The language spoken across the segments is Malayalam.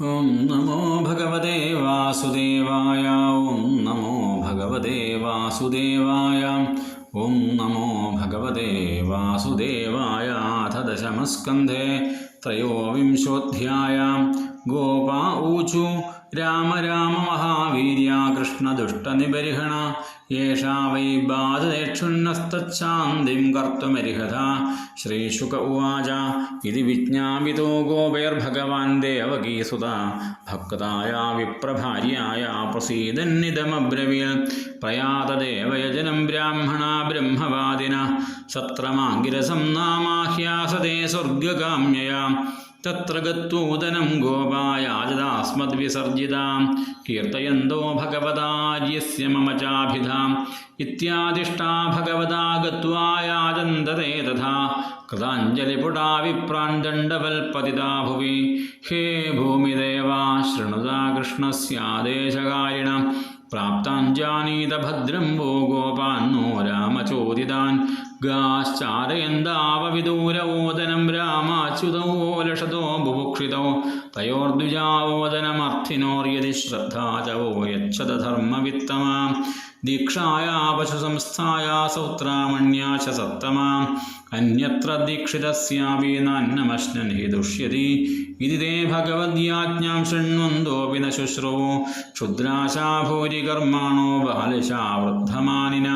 ഓം നമോ ഭഗവതേ വാസുദേവായ ഓം നമോ ഭഗവതേ വാസുദേവായ ഓം നമോ ഭഗവതേ വാസുദേവായ അഥ ദശമസ്കന്ധേ ത്രയോവിംശോऽധ്യായ ഗോപാ ഊചു. രാമ രാമ മഹാവീര്യ കൃഷ്ണ ദുഷ്ടനിബരിഹണ യേഷാ വൈ ബാധദേക്ഷുണ്ണസ്തച്ഛാന്തിം കർത്തുമരിഹത ശ്രീശുക ഉവാച. ഇതി വിജ്ഞാപിതോ ഗോപൈർഭഗവാൻ ദേവകീസുത. ഭക്തായ വിപ്രഭാര്യായ പ്രസീദന്നിതമബ്രവീൽ പ്രയാതദേവയജനം ബ്രാഹ്മണ ബ്രഹ്മവാദിന. സത്രമാങ്കിരസം നാമാഹ്യാസതേ സ്വർഗകാമ്യയാ തത്ര ഗത്വൂതനം ഗോപായാജതാസ്മദ്വിസർജിതാം കീർത്തയന്തോ ഭഗവതാര്യസ്യ മമ ചാഭിധാം ഇത്യാദിഷ്ടാ ഭഗവതാ ഗത്വാ യാചന്തതേ തഥാ കൃതാഞ്ജലിപുടാ വിപ്രാൻ ദണ്ഡവൽപതിതാ ഭുവി ഹേ ഭൂമിദേവാ ശൃണുതാ കൃഷ്ണസ്യാദേശകാരിണ പ്രാപ്താഞ്ജാനീത ഭദ്രം ഭോ ഗോപാന്നോ രാമചോദിതാൻ ഗാശ്ചാരയന്താവവിദൂരവോദനം രാമാച്യുതോ ലഷതോ ബുഭുക്ഷിതോ തയോർദ്വിജാവോദനമർത്ഥിനോർയതി ശ്രദ്ധാചവോ ച വോ യച്ഛത ധർമ്മവിത്തമാ ദീക്ഷായാ പശുസംസ്ഥായ സൗത്രാമണ്യാ ച സത്തമാ അന്യത്ര ദീക്ഷിതസ്യാപി നാന്നമശ്നൻ ഹി ദുഷ്യതി. ഇതി തേ ഭഗവദ്യാജ്ഞാം ശൃണ്വന്തോപി വിന ശുശ്രുവോ ക്ഷുദ്രാശാ ഭൂരികർമാണോ കർമാണോ ബാലിശാ വൃദ്ധമാനിന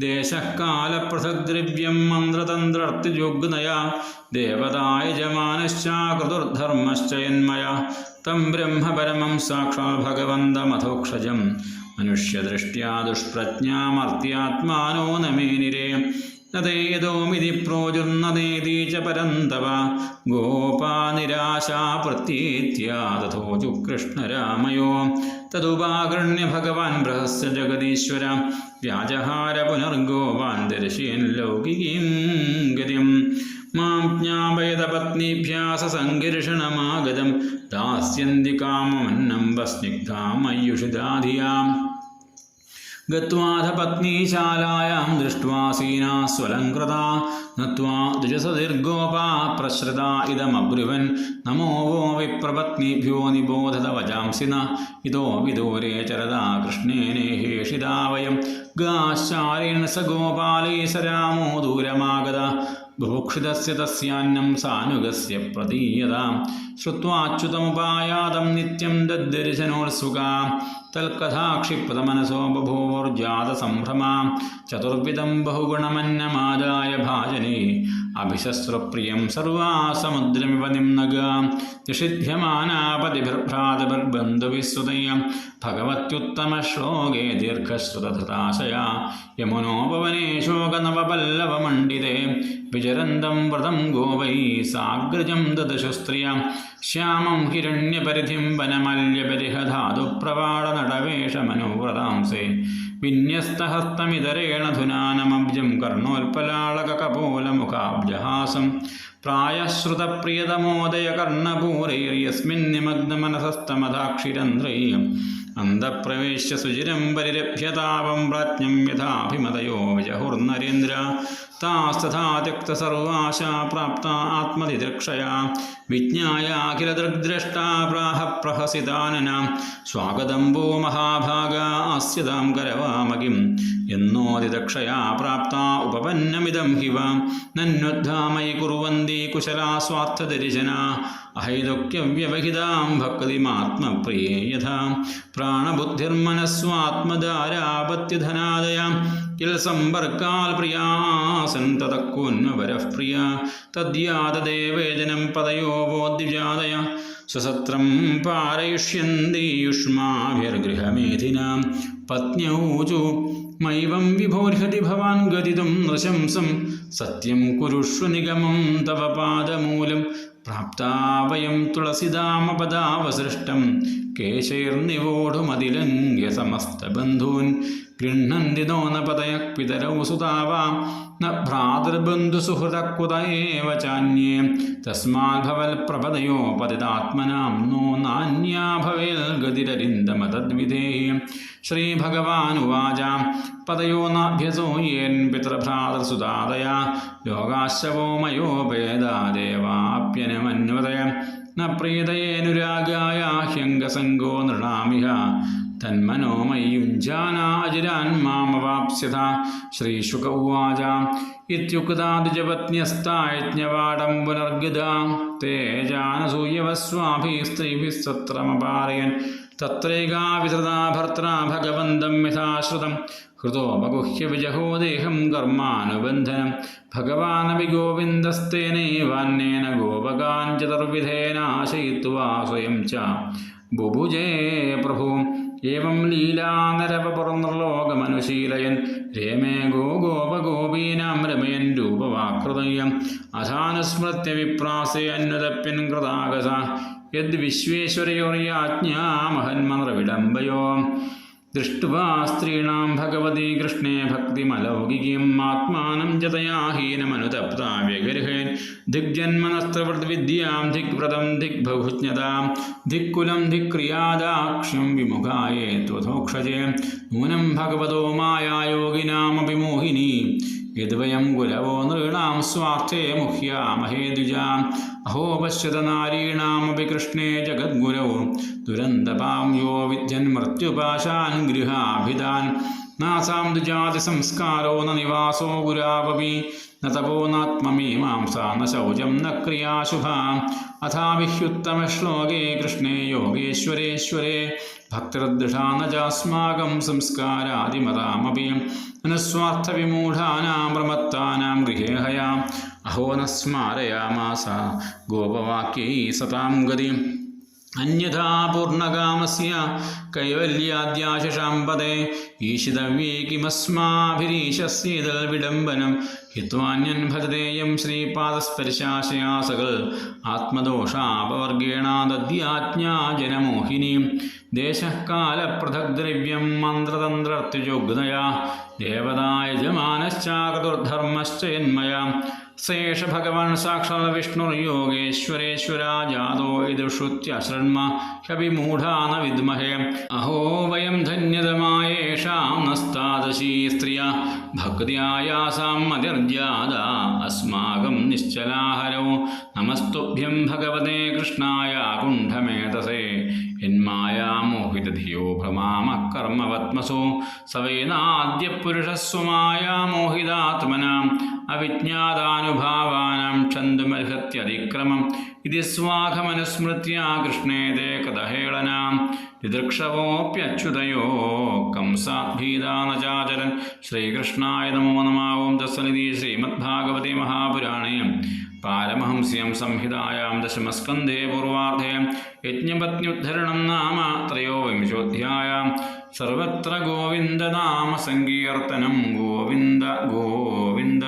ദേശകാലപൃഥഗ്ദ്രവ്യം മന്ത്രതന്ത്രർത്തിജോഗ്നയാ ദേവതായജമാനശ്ചാകൃതുർധർമ്മശ്ച യന്മയ തം ബ്രഹ്മപരമം സാക്ഷാൽ ഭഗവന്തമധോക്ഷജം. മനുഷ്യദൃഷ്ട്യാ ദുഷ്പ്രജ്ഞാമർത്യാത്മാനോ നമേനിരേ നദേതോമിതി പ്രോജുർനദേതി ച പരന്തവ. ഗോപാനിരാശാ പ്രത്യേത്യാ തഥോചു കൃഷ്ണരാമയോ. തതുപാകൃണ്യ ഭഗവാൻ ബൃഹസ്യ ജഗദീശ്വര. വ്യാജഹാര പുനർഗോവാൻ ദർശയൻ ലൗകികീം ഗതിം. മാം ജ്ഞാപയത പത്നീഭ്യാസ സങ്കർഷണമാഗതം ദാസ്യന്തി കാമമന്നം വസ്നിഗ്ധാമയ്യുഷിതാധിയാം ഗത്വാധ പത്നീശാലായാം ദൃഷ്ട്വാ സീനാ സ്വലംകൃത. നത്വാ ദ്വിജസതിർഗോപാ പ്രശ്രിത ഇതമബ്രുവൻ. നമോ വോ വിപ്രപത്നീഭ്യോ നിബോധത വജാംസിന ഇതോ വിദൂരേ ചരതാ കൃഷ്ണേനേഹേഷിതാ വയം. ഗാശാരേണ സ ഗോപാലേ സ രാമോ ദൂരമാഗത. ബുഭുക്ഷിതസ്യ തസ്യാന്നം സാനുഗസ്യ പ്രതീയതാം. ശ്രുത്വാച്യുതമുപായാതം നിത്യം ദദ്ദർശനോത്സുകാ തൽക്കഥാക്ഷിപ്തമനസോ ബഭൂവോർജാതസംഭ്രമാ ചതുർവിധം ബഹുഗുണമന്നമാദായ ഭാജനേ അഭിശസ്ത്രപ്രിയം സർവാസമുദ്രമിവ നിമ്നഗാം നിഷിധ്യമാനാപതിഭിർഭ്രാതഭിർബന്ധുവിസ്തുതയ ഭഗവത്യുത്തമശ്ലോകേ ദീർഘശ്രുതധൃതാശയ യമുനോപവനെ ശോകനവപല്ലവമണ്ഡിതേ വിചരന്തം വ്രതം ഗോവൈ സാഗ്രജം ദദശുസ്ത്രിയ ശ്യാമം ഹിരണ്യപരിധിം വനമല്യപരിഹധാതുപ്രവാളനടവേഷമനുവ്രതാംസേ വിന്യസ്തഹസ്തമിതരേണ ധുനാനമബ്ജം കർണോൽപലാളകകപോലമുഖാബ്ജഹാസം. കർണപൂരൈര്യസ്മിന്നിമഗ്നമനസസ്തമധാക്ഷിരന്ധ്രയ്യം അന്തഃപ്രവേശ്യ സുചിരം പരിരഭ്യതാപം പ്രാജ്ഞം യഥാഭിമതയോ വിജഹുർനരേന്ദ്ര. താസ്തഥാ പ്രാപ്ത ആത്മതിദൃക്ഷയാ വിജ്ഞായാഖിലദൃഗ്ദ്രഷ്ടാ പ്രാഹ പ്രഹസിതാനന സ്വാഗതം ഭൂ മഹാഭാഗ ആസ്യതാം കരവാമകിം. എന്നോതിദക്ഷയാ പ്രാപ്ത ഉപപന്നമിദം ഹിവ. നന്വദ്ധാമയി കുറുവന്തി കുശലാ സ്വാർത്ഥദരിശന അഹൈദുക്യവ്യവഹിതാം ഭക്തിമാത്മപ്രിയേ യഥാ കിൽ സമ്പർക്കാൽ പ്രിയാസൻ തതക്കോന്വരഃ പ്രിയ തദ്യാതദേവേജനം പദയോ വോദ്വിജാതയ സ്വസത്രം പാരയിഷ്യന്തി യുഷ്മാഭിർഗൃഹമേധിനാം പത്ന്യൗചു മൈവം വിഭോർഹതി ഭവാൻ ഗതിതും നൃശംസം. സത്യം കുരുഷ്വ നിഗമം തവ പാദമൂലം പ്രാപ്താവയം തുളസിതാമപദാവസൃഷ്ടം കേശൈർനിവോഢുമതിലംഘ്യ സമസ്തബന്ധൂൻ ഗൃഹന്തി നോ ന പതയ പിതരൗ സുതാവാ. ന ഭ്രാതൃബന്ധുസുഹൃതക്കുത ചാന്യേ. തസ്മാദ്ഭവൽ പ്രപദയോ പതിതാത്മനാം നോ നാന്യാ ഭവേൽ ഗതിരരിന്ദമ തദ്വിധേഹി ശ്രീഭഗവാനുവാച. പദയോ നാഭ്യസോ യേൻ പിതൃഭ്രാതൃസുതാതയാ ലോകാശവോ മയോ ഭേദാദേവാപ്യനമന്വതയ. ന പ്രീതയേനുരാഗായ ഹ്യംഗസംഗോ നൃണാമിഹ. തന്മനോമയുഞ്ജാനാജിരാൻ മാമവാപ്സ്യത ശ്രീശുക ഉവാച. ഇത്യുക്താദിജപത്ന്യസ്തായജ്ഞവാടം പുനർഗത. തേ ജാനസൂയവസ്വാഭിः സ്ത്രീभिः സത്രമപാരയൻ തത്രൈകാ വിതൃതാ ഭർത്താ ഭഗവന്തം യഥാശ്രുതം ഹൃതോപഗുഹ്യ വിജഹോ ദേഹം കർമാനുബന്ധനം ഭഗവാനപി ഗോവിന്ദസ്തേനൈവാന്യേന ഗോപകാഞ്ചതുർവിധേനാശയിത്വാ സ്വയം ച. ബുഭുജേ പ്രഭു. ഏവം ലീലാനരവപുറനിർലോകമനുശീലയൻ രേമേ ഗോ ഗോപഗോപീനാം രമയൻ രൂപവാകൃതയം അഥാനുസ്മൃത്യ വിപ്രാസേ അന്വതപ്യൻ കൃതാഗസ यद्विश्वेश्वरयोर्याज्ञा महन्मन्द्रविडम्बयो दृष्ट्वा स्त्रीणां भगवती कृष्णे भक्तिमलौकिकीम् आत्मानं जतया हीनमनुतप्ता व्यगृहेन् दिग्जन्मनस्त्रवृद्विद्यां धिक्व्रतं दिग्बहुज्ञतां धिक्कुलं धिक्क्रियादाक्ष्यं विमुखाये त्वथोक्षजे। नूनं भगवतो मायायोगिनामपि मोहिनी। യദ്വയം ഗുരവോ നൃണാം സ്വാർത്ഥേ മുഹ്യാമഹേ ദ്വിജാം. അഹോ പശ്യത നാരീണാമപി കൃഷ്ണേ ജഗദ്ഗുരവും ദുരന്തപാം യോ വിദ്യൻ മൃത്യുപാശാൻ ഗൃഹാഭിധാൻ നാസാം ദുജാതി സംസ്കാരോ ന നിവാസോ ഗുരാവപി ന തപോ നാത്മമീമാംസ ന ശൗചം ന ക്രിയാശുഭ. അഥാവിഹ്യുത്തമശ്ലോകേ കൃഷ്ണേ യോഗേശ്വരേശ്വരേ. ഭക്തിർദൃഢാ ന ചാസ്മാകം സംസ്കാരാദിമതാമപി അനുസ്വാർത്ഥവിമൂഢാനാം പ്രമത്താനാം ഗൃഹേഹയാം അഹോ ന സ്മാരയാമാസ ഗോപവാക്യൈ സതാം ഗതിം. അന്യഥാ പൂർണകാമസ്യ കൈവല്യാദ്യാശിഷാം പദേ ഈശിതവ്യേ കിമസ്മാഭിരീശസ്യേതൽ വിഡംബനം ഹിത്വാന്യൻ ഭജതേയം ശ്രീപാദസ്പർശാശയാസകൾ ആത്മദോഷാപവർഗേണാദദ്യാജ്ഞാ ജനമോഹിനീം ദേശകാലപൃഥഗ്ദ്രവ്യം മന്ത്രതന്ത്രത്യുജോഗ്നയാ ദേവതായജമാനശ്ചാകൃതർധർമ്മശ്ച യന്മയാ സേഷ ഭഗവാൻ സാക്ഷാത് വിഷ്ണുർയോഗേശ്വരേശ്വരാ ജാതോ ഇതു ശ്രുത്യശൃണ്മ ഹ്യവിമൂഢാ ന വിദ്മഹേ അഹോ വയം ധന്യതമായേഷാം നസ്താദശീ സ്ത്രിയ ഭക്തിയായാസാം മതിർജാത അസ്മാകം നിശ്ചലാഹരോ നമസ്തുഭ്യം ഭഗവതേ കൃഷ്ണായ കുണ്ഠമേതസേ യന്മായാമോഹിതധിയോ ഭ്രമാമകർമ്മവത്മസോ സവേനാദ്യപുരുഷസ്വമായാമോഹിതാത്മന അവിജ്ഞാതാനുഭാവാൻ ക്ഷന്തുമർഹത്യതിക്രമം ഇതി സ്വാഘമനുസ്മൃത്യ കൃഷ്ണേതേ കഥഹേളനാം. ദിദൃക്ഷവോപ്യച്യുതയോ കംസാഭീതാനചാചരൻ ശ്രീകൃഷ്ണായ നമോ നമാവും ദസനിധി ശ്രീമദ്ഭാഗവതി മഹാപുരാണേ. പാരമഹംസ്യം സംഹിതായാം ദശമസ്കന്ധേ പൂർവാർദ്ധേ യജ്ഞപത്ന്യുദ്ധരണം നാമ ത്രയോവിംശോധ്യായാം സർവത്ര ഗോവിന്ദനാമ സങ്കീർത്തനം ഗോവിന്ദ ഗോവിന്ദ.